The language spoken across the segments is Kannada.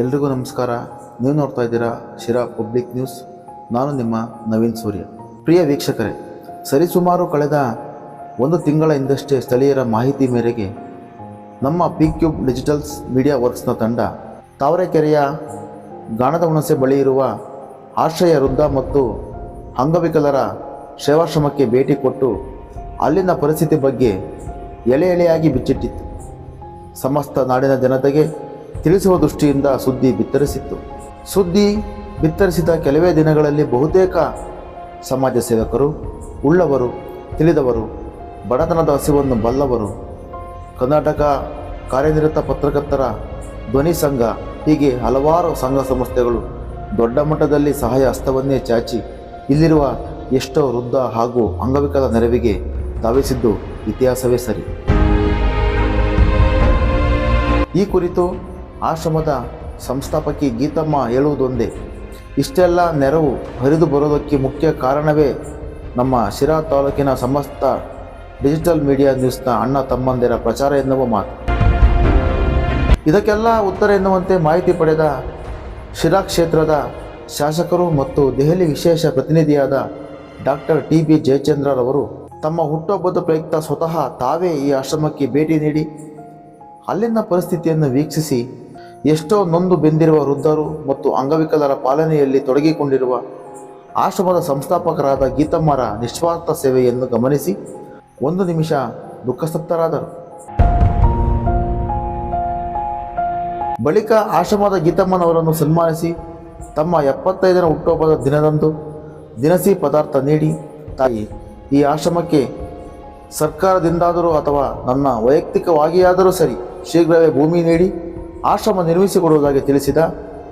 ಎಲ್ರಿಗೂ ನಮಸ್ಕಾರ. ನೀವು ನೋಡ್ತಾ ಇದ್ದೀರಾ ಶಿರಾ ಪಬ್ಲಿಕ್ ನ್ಯೂಸ್. ನಾನು ನಿಮ್ಮ ನವೀನ್ ಸೂರ್ಯ. ಪ್ರಿಯ ವೀಕ್ಷಕರೇ, ಸರಿಸುಮಾರು ಕಳೆದ ಒಂದು ತಿಂಗಳ ಹಿಂದಷ್ಟೇ ಸ್ಥಳೀಯರ ಮಾಹಿತಿ ಮೇರೆಗೆ ನಮ್ಮ ಪಿ ಕ್ಯೂಬ್ ಡಿಜಿಟಲ್ಸ್ ಮೀಡಿಯಾ ವರ್ಕ್ಸ್ನ ತಂಡ ತಾವರೆಕೆರೆಯ ಗಾಣದ ಹುಣಸೆ ಬಳಿ ಇರುವ ಆಶ್ರಯ ವೃದ್ಧ ಮತ್ತು ಅಂಗವಿಕಲರ ಸೇವಾಶ್ರಮಕ್ಕೆ ಭೇಟಿ ಕೊಟ್ಟು ಅಲ್ಲಿನ ಪರಿಸ್ಥಿತಿ ಬಗ್ಗೆ ಎಳೆ ಎಳೆಯಾಗಿ ಬಿಚ್ಚಿಟ್ಟಿತ್ತು. ಸಮಸ್ತ ನಾಡಿನ ಜನತೆಗೆ ತಿಳಿಸುವ ದೃಷ್ಟಿಯಿಂದ ಸುದ್ದಿ ಬಿತ್ತರಿಸಿತ್ತು. ಸುದ್ದಿ ಬಿತ್ತರಿಸಿದ ಕೆಲವೇ ದಿನಗಳಲ್ಲಿ ಬಹುತೇಕ ಸಮಾಜ ಸೇವಕರು, ಉಳ್ಳವರು, ತಿಳಿದವರು, ಬಡತನದ ಹಸಿವನ್ನು ಬಲ್ಲವರು, ಕರ್ನಾಟಕ ಕಾರ್ಯನಿರತ ಪತ್ರಕರ್ತರ ಧ್ವನಿ ಸಂಘ, ಹೀಗೆ ಹಲವಾರು ಸಂಘ ಸಂಸ್ಥೆಗಳು ದೊಡ್ಡ ಮಟ್ಟದಲ್ಲಿ ಸಹಾಯ ಹಸ್ತವನ್ನೇ ಚಾಚಿ ಇಲ್ಲಿರುವ ಎಷ್ಟೋ ವೃದ್ಧ ಹಾಗೂ ಅಂಗವಿಕಲ ನೆರವಿಗೆ ಧಾವಿಸಿದ್ದು ಇತಿಹಾಸವೇ ಸರಿ. ಈ ಕುರಿತು ಆಶ್ರಮದ ಸಂಸ್ಥಾಪಕಿ ಗೀತಮ್ಮ ಹೇಳುವುದೊಂದೇ, ಇಷ್ಟೆಲ್ಲ ನೆರವು ಹರಿದು ಬರೋದಕ್ಕೆ ಮುಖ್ಯ ಕಾರಣವೇ ನಮ್ಮ ಶಿರಾ ತಾಲೂಕಿನ ಸಮಸ್ತ ಡಿಜಿಟಲ್ ಮೀಡಿಯಾ ನ್ಯೂಸ್ನ ಅಣ್ಣ ತಮ್ಮಂದಿರ ಪ್ರಚಾರ ಎನ್ನುವ ಮಾತು. ಇದಕ್ಕೆಲ್ಲ ಉತ್ತರ ಎನ್ನುವಂತೆ ಮಾಹಿತಿ ಪಡೆದ ಶಿರಾ ಕ್ಷೇತ್ರದ ಶಾಸಕರು ಮತ್ತು ದೆಹಲಿ ವಿಶೇಷ ಪ್ರತಿನಿಧಿಯಾದ ಡಾಕ್ಟರ್ ಟಿ ಬಿ ಜಯಚಂದ್ರರವರು ತಮ್ಮ ಹುಟ್ಟುಹಬ್ಬದ ಪ್ರಯುಕ್ತ ಸ್ವತಃ ತಾವೇ ಈ ಆಶ್ರಮಕ್ಕೆ ಭೇಟಿ ನೀಡಿ ಅಲ್ಲಿನ ಪರಿಸ್ಥಿತಿಯನ್ನು ವೀಕ್ಷಿಸಿ ಎಷ್ಟೋ ನೊಂದು ಬೆಂದಿರುವ ವೃದ್ಧರು ಮತ್ತು ಅಂಗವಿಕಲರ ಪಾಲನೆಯಲ್ಲಿ ತೊಡಗಿಕೊಂಡಿರುವ ಆಶ್ರಮದ ಸಂಸ್ಥಾಪಕರಾದ ಗೀತಮ್ಮರ ನಿಸ್ವಾರ್ಥ ಸೇವೆಯನ್ನು ಗಮನಿಸಿ ಒಂದು ನಿಮಿಷ ದುಃಖಸಪ್ತರಾದರು ಬಳಿಕ ಆಶ್ರಮದ ಗೀತಮ್ಮನವರನ್ನು ಸನ್ಮಾನಿಸಿ ತಮ್ಮ ಎಪ್ಪತ್ತೈದರ ಹುಟ್ಟುಹಬ್ಬದ ದಿನದಂದು ದಿನಸಿ ಪದಾರ್ಥ ನೀಡಿ ತಾಯಿ ಈ ಆಶ್ರಮಕ್ಕೆ ಸರ್ಕಾರದಿಂದಾದರೂ ಅಥವಾ ನನ್ನ ವೈಯಕ್ತಿಕವಾಗಿಯಾದರೂ ಸರಿ ಶೀಘ್ರವೇ ಭೂಮಿ ನೀಡಿ ಆಶ್ರಮ ನಿರ್ಮಿಸಿಕೊಡುವುದಾಗಿ ತಿಳಿಸಿದ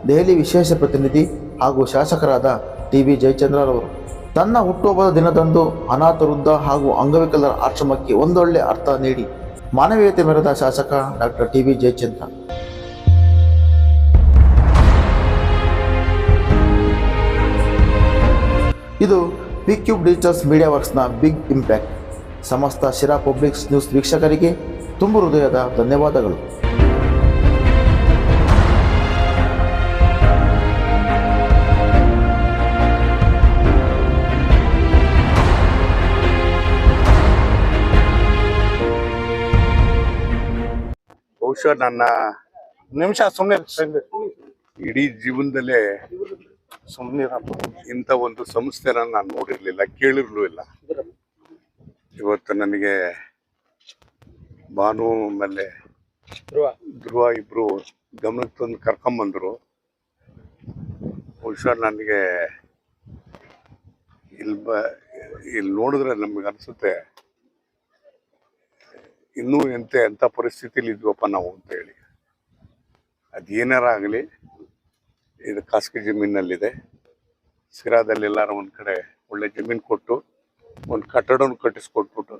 ದೆಹಲಿ ವಿಶೇಷ ಪ್ರತಿನಿಧಿ ಹಾಗೂ ಶಾಸಕರಾದ ಟಿ ವಿ ಜಯಚಂದ್ರರವರು ತನ್ನ ಹುಟ್ಟುಹಬ್ಬದ ದಿನದಂದು ಅನಾಥ ವೃದ್ಧ ಹಾಗೂ ಅಂಗವಿಕಲರ ಆಶ್ರಮಕ್ಕೆ ಒಂದೊಳ್ಳೆ ಅರ್ಥ ನೀಡಿ ಮಾನವೀಯತೆ ಮೆರೆದ ಶಾಸಕ ಡಾಕ್ಟರ್ ಟಿ ವಿ ಜಯಚಂದ್ರ. ಇದು ಪಿ ಕ್ಯೂಬ್ ಡಿಜಿಟಲ್ಸ್ ಮೀಡಿಯಾ ವರ್ಕ್ಸ್ನ ಬಿಗ್ ಇಂಪ್ಯಾಕ್ಟ್. ಸಮಸ್ತ ಶಿರಾ ಪಬ್ಲಿಕ್ಸ್ ನ್ಯೂಸ್ ವೀಕ್ಷಕರಿಗೆ ತುಂಬು ಹೃದಯದ ಧನ್ಯವಾದಗಳು. ಬಹುಶಃ ನನ್ನ ನಿಮಿಷ ಸುಮ್ಮನೆ ಇಡೀ ಜೀವನದಲ್ಲೇ ಇಂಥ ಒಂದು ಸಂಸ್ಥೆನ ನಾನು ನೋಡಿರ್ಲಿಲ್ಲ ಕೇಳಿರ್ಲೂ ಇಲ್ಲ. ಇವತ್ತು ನನಗೆ ಭಾನು ಆಮೇಲೆ ಧ್ರುವ. ಇಬ್ರು ಗಮನಕ್ಕೆ ತಂದು ಕರ್ಕೊಂಬಂದ್ರು. ಬಹುಶಃ ನನಗೆ ಇಲ್ಲಿ ಬ ಇಲ್ಲಿ ನೋಡಿದ್ರೆ ನಮಗೆ ಅನಿಸುತ್ತೆ ಇನ್ನೂ ಎಂತೆ ಎಂಥ ಪರಿಸ್ಥಿತಿಲಿ ಇದ್ವಪ್ಪ ನಾವು ಅಂತ ಹೇಳಿ ಅದೇನಾರ ಆಗಲಿ ಇದು ಖಾಸಗಿ ಜಮೀನಲ್ಲಿದೆ. ಸಿರಾದಲ್ಲಿ ಎಲ್ಲಾರು ಒಂದು ಕಡೆ ಒಳ್ಳೆ ಜಮೀನು ಕೊಟ್ಟು, ಒಂದು ಕಟ್ಟಡವನ್ನು ಕಟ್ಟಿಸ್ಕೊಟ್ಬಿಟ್ಟು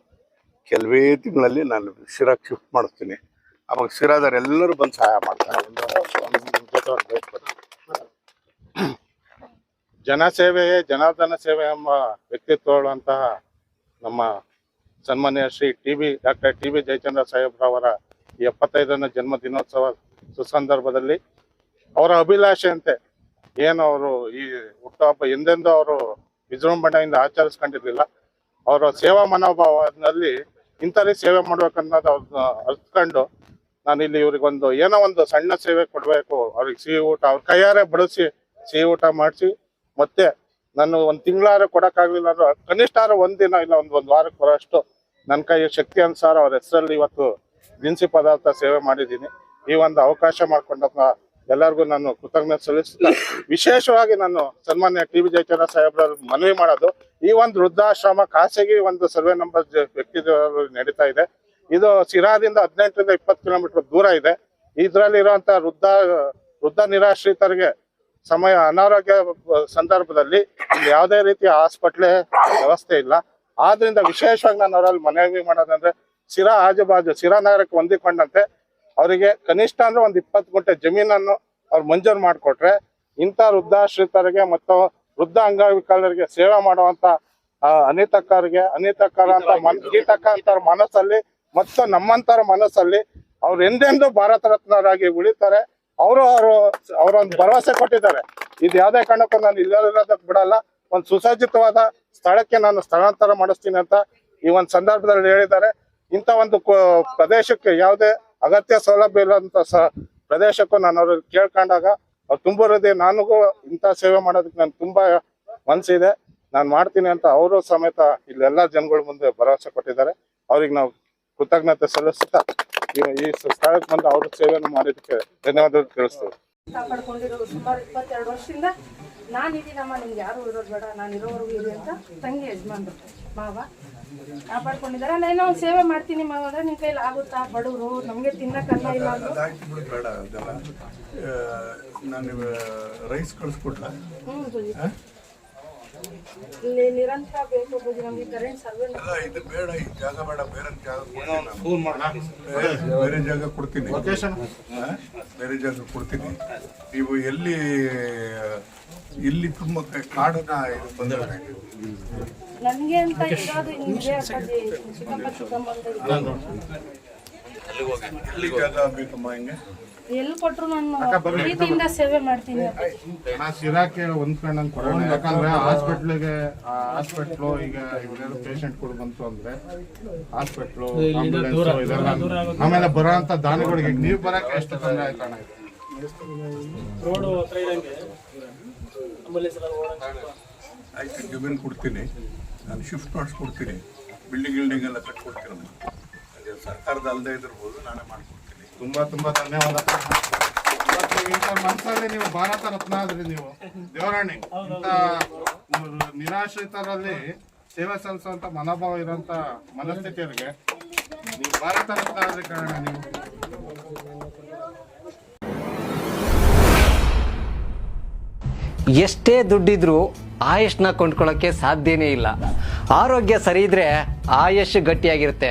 ಕೆಲವೇ ತಿಂಗಳಲ್ಲಿ ನಾನು ಶಿರಾ ಶಿಫ್ಟ್ ಮಾಡಿಸ್ತೀನಿ ಅವಾಗ ಸಿರಾದವರೆಲ್ಲರೂ ಬಂದು ಸಹಾಯ ಮಾಡ್ತಾರೆ. ಜನಸೇವೆಯೇ, ಜನಾರ್ದನ ಸೇವೆ ಎಂಬ ವ್ಯಕ್ತಿತ್ವಗಳಂತಹ ನಮ್ಮ ಸನ್ಮಾನ್ಯ Shri T B doctor T B Jayachandra ಸಾಹೇಬ್ರವರ ಎಪ್ಪತ್ತೈದನೇ ಜನ್ಮ ದಿನೋತ್ಸವ ಸುಸಂದರ್ಭದಲ್ಲಿ ಅವರ ಅಭಿಲಾಷೆಯಂತೆ ಏನು ಅವರು ಈ ಹುಟ್ಟುಹಬ್ಬ ಎಂದೆಂದೂ ಅವರು ವಿಜೃಂಭಣೆಯಿಂದ ಆಚರಿಸ್ಕೊಂಡಿರ್ಲಿಲ್ಲ. ಅವರ ಸೇವಾ ಮನೋಭಾವದಲ್ಲಿ ಇಂಥದೇ ಸೇವೆ ಮಾಡ್ಬೇಕನ್ನೋದು ಅವ್ರನ್ನ ಅರ್ತ್ಕೊಂಡು ನಾನು ಇಲ್ಲಿ ಇವ್ರಿಗೊಂದು ಏನೋ ಒಂದು ಸಣ್ಣ ಸೇವೆ ಕೊಡಬೇಕು. ಅವ್ರಿಗೆ ಸಿಹಿ ಊಟ ಅವ್ರ ಕೈಯಾರೆ ಬಡಿಸಿ ಸಿಹಿ ಊಟ ಮಾಡಿಸಿ. ಮತ್ತೆ ನಾನು ಒಂದು ತಿಂಗಳಾರ ಕೊಡೋಕ್ಕಾಗಲಿಲ್ಲ ಅಂದ್ರೆ ಕನಿಷ್ಠ ಒಂದಿನ ದಿನ ಇಲ್ಲ, ಒಂದು ಒಂದು ವಾರಕ್ಕೆ ಬರೋಷ್ಟು ನನ್ನ ಕೈಯ ಶಕ್ತಿ ಅನುಸಾರ ಅವ್ರ ಹೆಸರಲ್ಲಿ ಇವತ್ತು ದಿನಸಿ ಪದಾರ್ಥ ಸೇವೆ ಮಾಡಿದ್ದೀನಿ. ಈ ಒಂದು ಅವಕಾಶ ಮಾಡ್ಕೊಂಡಪ್ಪ ಎಲ್ಲರಿಗೂ ನಾನು ಕೃತಜ್ಞತೆ ಸಲ್ಲಿಸ್ತಾ ವಿಶೇಷವಾಗಿ ನಾನು ಸನ್ಮಾನ್ಯ ಟಿ ವಿ ಜಯಚಂದ್ರ ಸಾಹೇಬ್ರ ಮನವಿ ಮಾಡೋದು. ಈ ಒಂದು ವೃದ್ಧಾಶ್ರಮ ಖಾಸಗಿ ಒಂದು ಸರ್ವೆ ನಂಬರ್ ವ್ಯಕ್ತಿ ನಡೀತಾ ಇದೆ. ಇದು ಸಿರಾದಿಂದ ಹದಿನೆಂಟರಿಂದ ಇಪ್ಪತ್ತು ಕಿಲೋಮೀಟರ್ ದೂರ ಇದೆ. ಇದರಲ್ಲಿ ಇರುವಂತ ವೃದ್ಧ ವೃದ್ಧ ನಿರಾಶ್ರಿತರಿಗೆ ಸಮಯ, ಅನಾರೋಗ್ಯ ಸಂದರ್ಭದಲ್ಲಿ ಯಾವುದೇ ರೀತಿಯ ಹಾಸ್ಪಿಟ್ಲೆ ವ್ಯವಸ್ಥೆ ಇಲ್ಲ. ಆದ್ರಿಂದ ವಿಶೇಷವಾಗಿ ನಾನು ಅವರಲ್ಲಿ ಮನವಿ ಮಾಡೋದಂದ್ರೆ ಸಿರಾ ಆಜುಬಾಜು ಸಿರಾ ನಗರಕ್ಕೆ ಹೊಂದಿಕೊಂಡಂತೆ ಅವರಿಗೆ ಕನಿಷ್ಠ ಅಂದ್ರೆ ಒಂದ್ ಇಪ್ಪತ್ತು ಗುಂಟೆ ಜಮೀನನ್ನು ಅವ್ರು ಮಂಜೂರು ಮಾಡಿಕೊಟ್ರೆ ಇಂಥ ವೃದ್ಧಾಶ್ರಿತರಿಗೆ ಮತ್ತು ವೃದ್ಧ ಅಂಗವಿಕಲರಿಗೆ ಸೇವೆ ಮಾಡುವಂತ ಅನಿತಕ್ಕರಿಗೆ ಅನಿತಕ್ಕರ ಅಂತ ಮನ್ ಗೀತಕ್ಕ ಅಂತ ಮನಸ್ಸಲ್ಲಿ ಮತ್ತು ನಮ್ಮಂತರ ಮನಸ್ಸಲ್ಲಿ ಅವ್ರು ಎಂದೆಂದೂ ಭಾರತ ರತ್ನರಾಗಿ ಉಳಿತಾರೆ. ಅವರು ಅವರು ಅವರೊಂದು ಭರವಸೆ ಕೊಟ್ಟಿದ್ದಾರೆ. ಇದು ಯಾವುದೇ ಕಾರಣಕ್ಕೂ ನಾನು ಇಲ್ಲಿರೋದಕ್ಕೆ ಬಿಡಲ್ಲ. ಒಂದು ಸುಸಜ್ಜಿತವಾದ ಸ್ಥಳಕ್ಕೆ ನಾನು ಸ್ಥಳಾಂತರ ಮಾಡಿಸ್ತೀನಿ ಅಂತ ಈ ಒಂದು ಸಂದರ್ಭದಲ್ಲಿ ಹೇಳಿದ್ದಾರೆ. ಇಂಥ ಒಂದು ಪ್ರದೇಶಕ್ಕೆ ಯಾವುದೇ ಅಗತ್ಯ ಸೌಲಭ್ಯ ಸ ಪ್ರದೇಶಕ್ಕೂ ನಾನು ಅವ್ರ ಕೇಳ್ಕೊಂಡಾಗ ಅವ್ರು ತುಂಬ ಹೃದಯ ನನಗೂ ಇಂಥ ಸೇವೆ ಮಾಡೋದಕ್ಕೆ ನನ್ಗೆ ತುಂಬಾ ಮನಸ್ಸಿದೆ ನಾನು ಮಾಡ್ತೀನಿ ಅಂತ ಅವರು ಸಮೇತ ಇಲ್ಲೆಲ್ಲ ಜನಗಳ ಮುಂದೆ ಭರವಸೆ ಕೊಟ್ಟಿದ್ದಾರೆ. ಅವ್ರಿಗೆ ನಾವು ಕೃತಜ್ಞತೆ ಸಲ್ಲಿಸುತ್ತಾ ಈ- ಸ್ಥಳಕ್ಕೆ ಬಂದು ಅವ್ರ ಸೇವೆಯನ್ನು ಮಾಡಿದ್ದಕ್ಕೆ ಧನ್ಯವಾದಗಳು ತಿಳಿಸ್ತೇವೆ ಕಾಪಾಡ್ಕೊಂಡಿರೋದು ಸುಮಾರು ಇಪ್ಪತ್ತೆರಡು ವರ್ಷದಿಂದ ನಾನಿದ್ದೀನಮ್ಮ ನಿಮ್ಗೆ ಯಾರು ಇರೋದು ಬೇಡ ನಾನು ಇರೋವರೆಗೂ ಇರಿ ಅಂತ ತಂಗಿ ಯಜಮಾನ್ರು. ಮಾವ ಕಾಪಾಡ್ಕೊಂಡಿದ್ದಾರೆ. ನಾನು ಒಂದು ಸೇವೆ ಮಾಡ್ತೀನಿ ಮಾವ ಅಂದ್ರೆ ನಿಮ್ಮ ಕೈಲಿ ಆಗುತ್ತಾ? ಬಡವರು ನಮಗೆ ತಿನ್ನಕ್ಕಲ್ಲ ಇಲ್ಲ ಅಂದ್ರು. ಬೇಡ ಅದೆಲ್ಲ ನಾನು ರೈಸ್ ಕಳಿಸ್ಕೊಡ್ಲ? ನಿರಂತರ ಬೇಕು ಬುಜಿ ನಮಗೆ ಕರೆಂಟ್ ಸರ್ವೆ ಅಲ್ಲ ಇದು ಬೇಡ ಈ ಜಾಗ ಬೇಡ ಬೇರೆ ಜಾಗ ಕೊಡ್ತೀನಿ ನಾನು. ಬೇರೆ- ಬೇರೆ ಜಾಗ ಕೊಡ್ತೀನಿ. ಹಾ? ಬೇರೆ ಜಾಗ ಕೊಡ್ತೀನಿ. ನೀವು ಎಲ್ಲಿ ಇಲ್ಲಿ ತುಂಬಾ ಕ- ಕಾಡನ್ನ ಇದು ಬಂದ್ರೆ ನನಗೆ ಅಂತ ಇರೋದು ಹಿಂಗೆ ಅಪ್ಪಾಜಿ ಚಿಕ್ಕಪ್ಪ ಚಿಕ್ಕಮ್ಮ ಹೋಗಿ? ಎಲ್ಲಿ ಜಾಗ ಬೇಕಮ್ಮ ಹಿಂಗೆ? ಎಲ್ಲಿ ಕೊಟ್ರು ನಾನು ಪ್ರೀತಿಯಿಂದ ಸೇವೆ ಮಾಡ್ತೀನಿ. ಅಪ್ಪಾಜಿ ನಾ ಸಿರಾಕ್ಕೆ ಹೊಂದ್ಕೊಂಡಂಗ್ ಕೊಡೋಣ. ಯಾಕಂದ್ರೆ ಹಾಸ್ಪಿಟ್ಲಿಗೆ ಹಾಸ್ಪಿಟ್ಲು ಈಗ ಪೇಷಂಟ್ಗಳು ಬಂತು ಅಂದ್ರೆ ಹಾಸ್ಪಿಟ್ಲು ಇದೆಲ್ಲ ಆಮೇಲೆ ಬರೋಂತ ದಾನಿಗಳಿಗೆ ನೀವು ಬರಕ್ಕೆ ಎಷ್ಟು ತೊಂದರೆ ಆಯ್ತಣ್ಣ? ಆಯ್ತು ಜಮೀನು ಕೊಡ್ತೀನಿ? ನಾನು ಶಿಫ್ಟ್ ಮಾಡಿಸ್ಕೊಡ್ತೀನಿ. ಬಿಲ್ಡಿಂಗ್ ಗಿಲ್ಡಿಂಗ್ ಎಲ್ಲ ಕಟ್ಕೊಡ್ತೀನಿ ಸರ್ಕಾರದ ಅಲ್ಲದೆ ಇದ್ರಬಹುದು ನಾನೇ ಮಾಡ್ಕೊಡ್ತೀನಿ. ತುಂಬಾ ತುಂಬಾ ಧನ್ಯವಾದ. ಇಂಥ ಮನಸ್ಸಲ್ಲಿ ನೀವು ಭಾರತ ರತ್ನ ಆದ್ರಿ ನೀವು ದೇವರಾಣಿ, ಇಂಥ ನಿರಾಶ್ರಿತರಲ್ಲಿ ಸೇವೆ ಸಲ್ಲಿಸುವಂತ ಮನೋಭಾವ ಇರುವಂತ ಮನಸ್ಥಿತಿಯರಿಗೆ ನೀವು ಭಾರತ ರತ್ನ ಆದ್ರೆ ಕಾರಣ ನೀವು. ಎಷ್ಟೇ ದುಡ್ಡಿದ್ರೂ ಆಯುಷ್ನ ಕೊಂಡ್ಕೊಳ್ಳೋಕ್ಕೆ ಸಾಧ್ಯನೇ ಇಲ್ಲ. ಆರೋಗ್ಯ ಸರಿ ಇದ್ರೆ ಆಯುಷ್ ಗಟ್ಟಿಯಾಗಿರುತ್ತೆ.